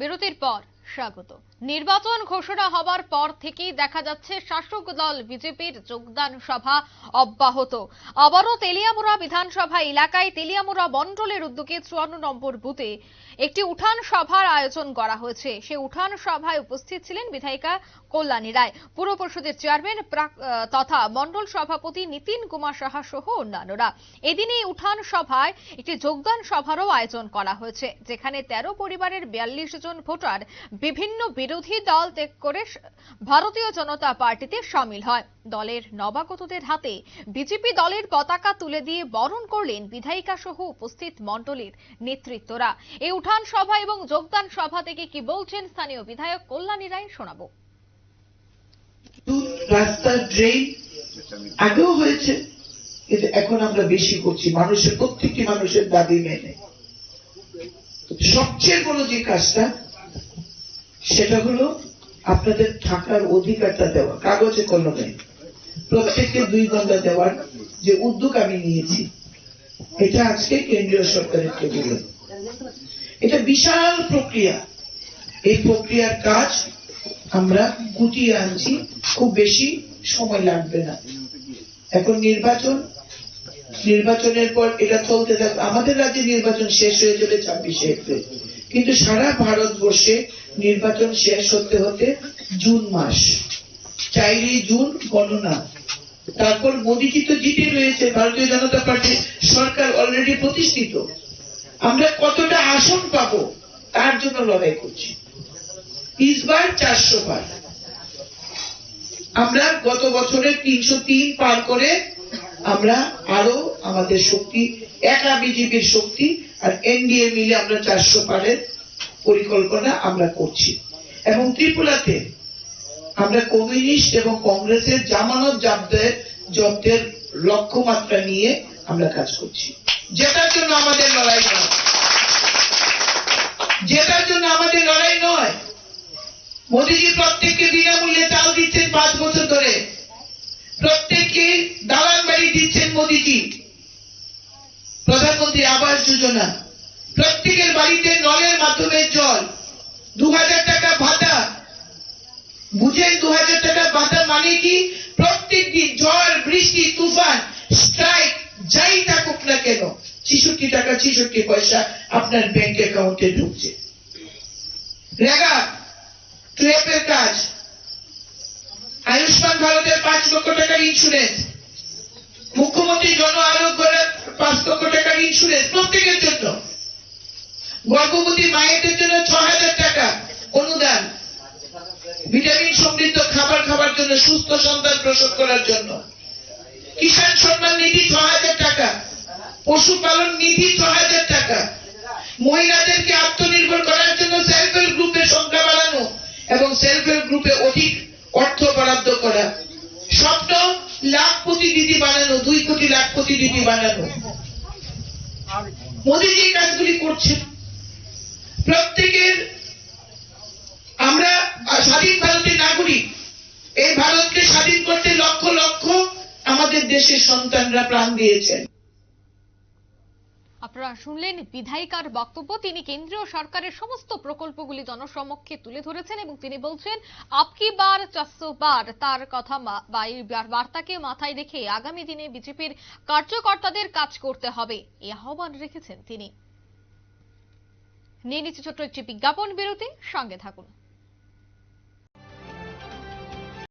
বিরতির পর। স্বাগত। নির্বাচন ঘোষণা হবার পর থেকেই দেখা যাচ্ছে শাসক দল বিজেপির যোগদান সভা অব্যাহত। আবারও তেলিয়ামুড়া বিধানসভা এলাকায় তেলিয়ামুড়া মণ্ডলের উদ্যোগে চুয়ান্ন নম্বর বুথে একটি উঠান সভার আয়োজন করা হয়েছে। সেই উঠান সভায় উপস্থিত ছিলেন বিধায়িকা কল্যাণী রায়। পুর পরিষদের চেয়ারম্যান তথা মন্ডল সভাপতি নীতিন কুমার সাহা সহ অন্যান্যরা। এদিন এই উঠান সভায় একটি যোগদান সভারও আয়োজন করা হয়েছে, যেখানে তেরো পরিবারের বিয়াল্লিশ জন ভোটার বিভিন্ন বিরোধী দল ত্যাগ করে ভারতীয় জনতা পার্টিতে সামিল হয়। দলের নবাগতদের হাতে বিজেপি দলের পতাকা তুলে দিয়ে বরণ করলেন বিধায়িকা সহ উপস্থিত মণ্ডলীর নেতৃত্বরা। এই উঠান সভা এবং যোগদান সভা থেকে কি বলছেন স্থানীয় বিধায়ক কল্যাণী রায় শোনাবো। কিন্তু এখন আমরা বেশি করছি। মানুষের প্রত্যেকটি মানুষের দাবি মেনে। সবচেয়ে বড় যে কাজটা সেটা হলো আপনাদের থাকার অধিকারটা দেওয়া, কাগজে কলমে। প্রত্যেককে দুই ঘণ্টা দেওয়ার যে উদ্যোগ আমি নিয়েছি, এটা আজকে কেন্দ্রীয় সরকারের টেবিলে। এটা বিশাল প্রক্রিয়া। এই প্রক্রিয়ার কাজ আমরা গুটিয়ে আনছি, খুব বেশি সময় লাগবে না। এখন নির্বাচন, নির্বাচনের পর এটা চলতে থাকবে আমাদের রাজ্যে নির্বাচন শেষ হয়ে যাবে ছাব্বিশে এপ্রিল। কিন্তু সারা ভারতবর্ষে নির্বাচন শেষ হতে হতে জুন মাস। চাইলেই জুন, গণনা। তারপর মোদীজি তো জিতে রয়েছে, ভারতীয় জনতা পার্টি সরকার অলরেডি প্রতিষ্ঠিত। আমরা কতটা আসন পাব, তার জন্য লড়াই করছি। ইসবার চারশো পার। আমরা গত বছরে তিনশো তিন পার করে আমরা আরও আমাদের শক্তি, একা বিজেপির শক্তি, আর এনডিএ মিলে আমরা চারশো পারের পরিকল্পনা আমরা করছি। এবং ত্রিপুরাতে আমরা কমিউনিস্ট এবং কংগ্রেসের জামানত জব্দের জব্দের লক্ষ্যমাত্রা নিয়ে আমরা কাজ করছি। জেতার জন্য আমাদের লড়াই নয়। জেতার জন্য আমাদের লড়াই নয়। মোদীজি প্রত্যেককে বিনামূল্যে চাল দিচ্ছেন পাঁচ বছর ধরে। প্রত্যেককে দালান বাড়ি দিচ্ছেন মোদীজি। প্রধানমন্ত্রী আবাস যোজনা। প্রত্যেকের বাড়িতে নলের মাধ্যমে জল। দু হাজার টাকা ভাতা। বুঝেন দু হাজার টাকা ভাতা মানে কি? প্রত্যেক দিন ঝড়, বৃষ্টি, তুফান স্ট্রাইক যাই থাকুক না কেন, ছিষট্টি টাকা, ছিষট্টি পয়সা আপনার ব্যাংক অ্যাকাউন্টে ঢুকছে। কাজ। আয়ুষ্মান ভারতের পাঁচ লক্ষ টাকার ইন্স্যুরেন্স মুখ্যমন্ত্রী জন আরোগ্যের পাঁচ লক্ষ টাকার ইন্স্যুরেন্স প্রত্যেকের জন্য। গর্ভবতী মায়েদের জন্য ছ হাজার টাকা অনুদান। ভিটামিন সমৃদ্ধ খাবার খাবার জন্য সুস্থ সন্তান প্রসব করার জন্য। কিষাণ সম্মান নিধি ছ হাজার টাকা। পশুপালন নিধি ছ হাজার টাকা। মহিলাদেরকে আত্মনির্ভর করার জন্য সেলফ হেল্প গ্রুপের সংখ্যা বাড়ানো এবং সেলফ হেল্প গ্রুপে অধিক অর্থ বরাদ্দ করা। স্বপ্ন লাখপতি দিদি বানানো, দুই কোটি লাখপতি দিদি বানানো। মোদীজি কাজগুলি করছেন। প্রত্যেকের আমরা স্বাধীন ভারতের নাগরিক, এই ভারতকে স্বাধীন করতে লক্ষ লক্ষ আমাদের দেশের সন্তানরা প্রাণ দিয়েছেন। আপনারা শুনলেন বিধায়িকার বক্তব্য। তিনি কেন্দ্রীয় সরকারের সমস্ত প্রকল্পগুলি জনসমক্ষে তুলে ধরেছেন এবং তিনি বলছেন আপকি বার চারশো বার? তার কথা বার্তাকে মাথায় রেখে আগামী দিনে বিজেপির কার্যকর্তাদের কাজ করতে হবে এই আহ্বান রেখেছেন তিনি। নিয়ে নিচ্ছে ছোট্ট একটি বিজ্ঞাপন বিরতি, সঙ্গে থাকুন।